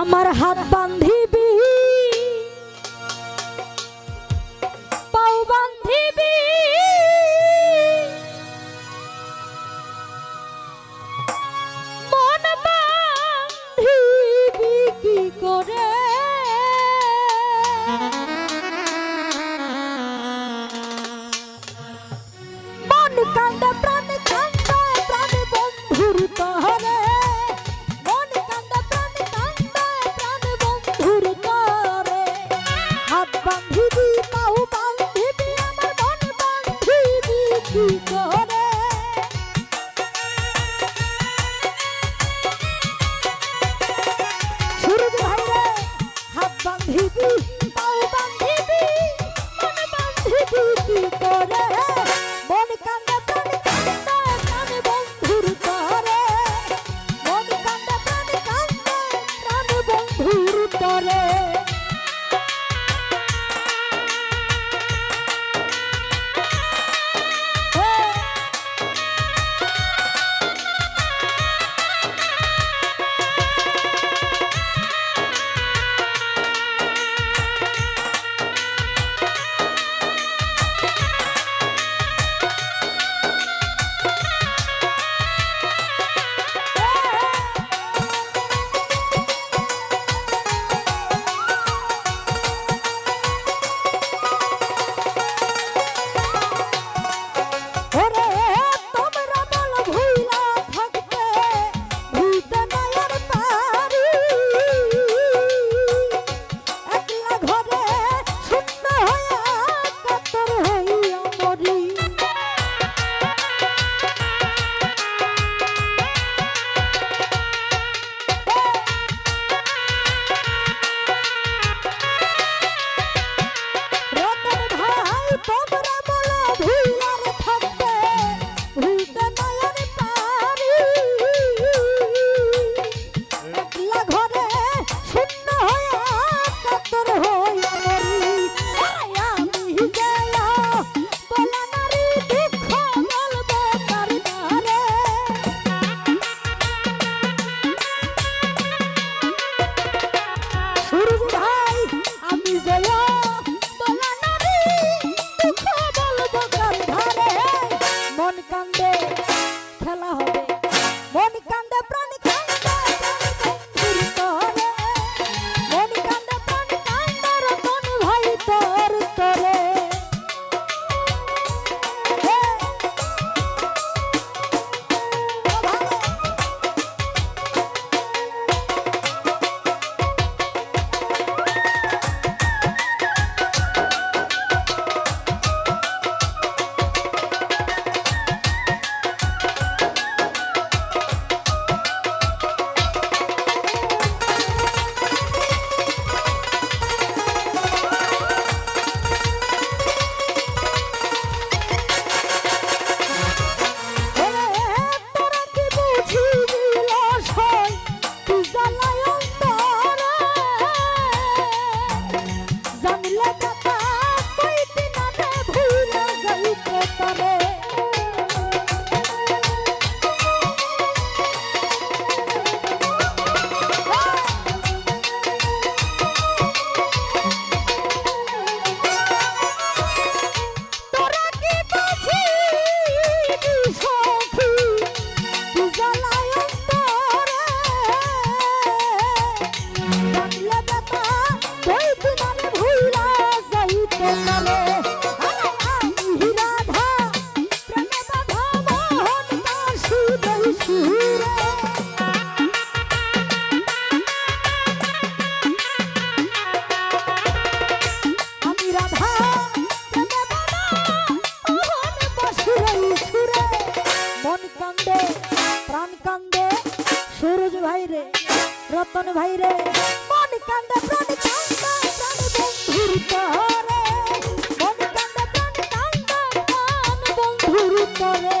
আমার হাত Lord. সবুজ ভাই রে, রতন ভাই রে মন কান্দে প্রাণ কান্দে প্রাণ বন্ধুর তরে মন কান্দে প্রাণ কান্দে প্রাণ বন্ধুর তরে।